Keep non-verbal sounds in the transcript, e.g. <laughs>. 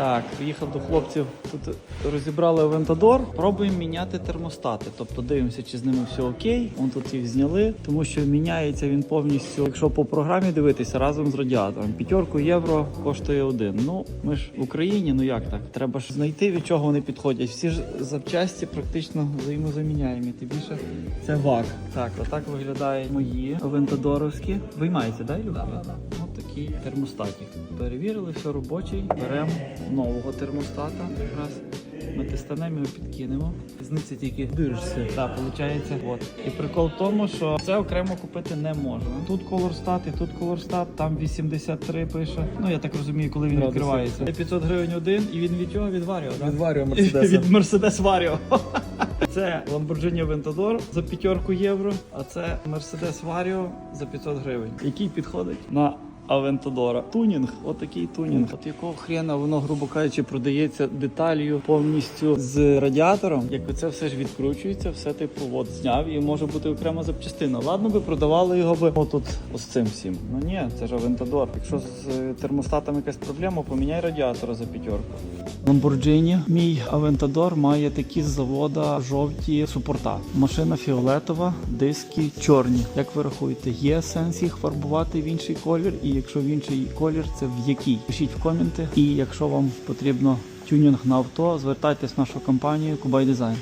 Так, приїхав до хлопців. Тут розібрали Aventador. Пробуємо міняти термостати. Тобто дивимося, чи з ними все окей. Вон тут їх зняли, тому що міняється він повністю, якщо по програмі дивитися, разом з радіатором. П'ятерку євро коштує один. Ну, ми ж в Україні, ну як так? Треба ж знайти, від чого вони підходять. Всі ж запчасті практично взаємозаміняємі. Тим більше це вак. Так, отак виглядають мої авентадоровські. Виймається, да, Ілюха? Такий термостатик. Перевірили, все робочий. Беремо нового термостата. Якраз ми тестанемо його підкинемо. Різниця тільки в. Так, виходить. От. І прикол в тому, що це окремо купити не можна. Тут колорстат і тут колорстат, там 83 пише. Ну я так розумію, коли він відкривається. 500 гривень один, і він від чого? Від Варіо, так? Відварює Мерседеса. Від Mercedes <laughs> Vario. Це Lamborghini Aventador за п'ятерку євро, а це Mercedes Vario за 500 гривень. Який підходить на Авентадора. Тунінг, отакий тунінг. От якого хрена воно, грубо кажучи, продається деталью повністю з радіатором. Як це все ж відкручується, все типу от зняв і може бути окрема запчастина. Ладно би продавали його би отут ось цим всім. Ну ні, це ж Авентадор. Якщо з е, термостатом якась проблема, поміняй радіатора за п'ятерку. Lamborghini, мій Aventador має такі з завода жовті супорта. Машина фіолетова, диски чорні. Як ви рахуєте, є сенс їх фарбувати в інший колір? І якщо в інший колір, це в який? Пишіть в коменти. І якщо вам потрібно тюнінг на авто, звертайтесь в нашу компанію Кубай Дизайн.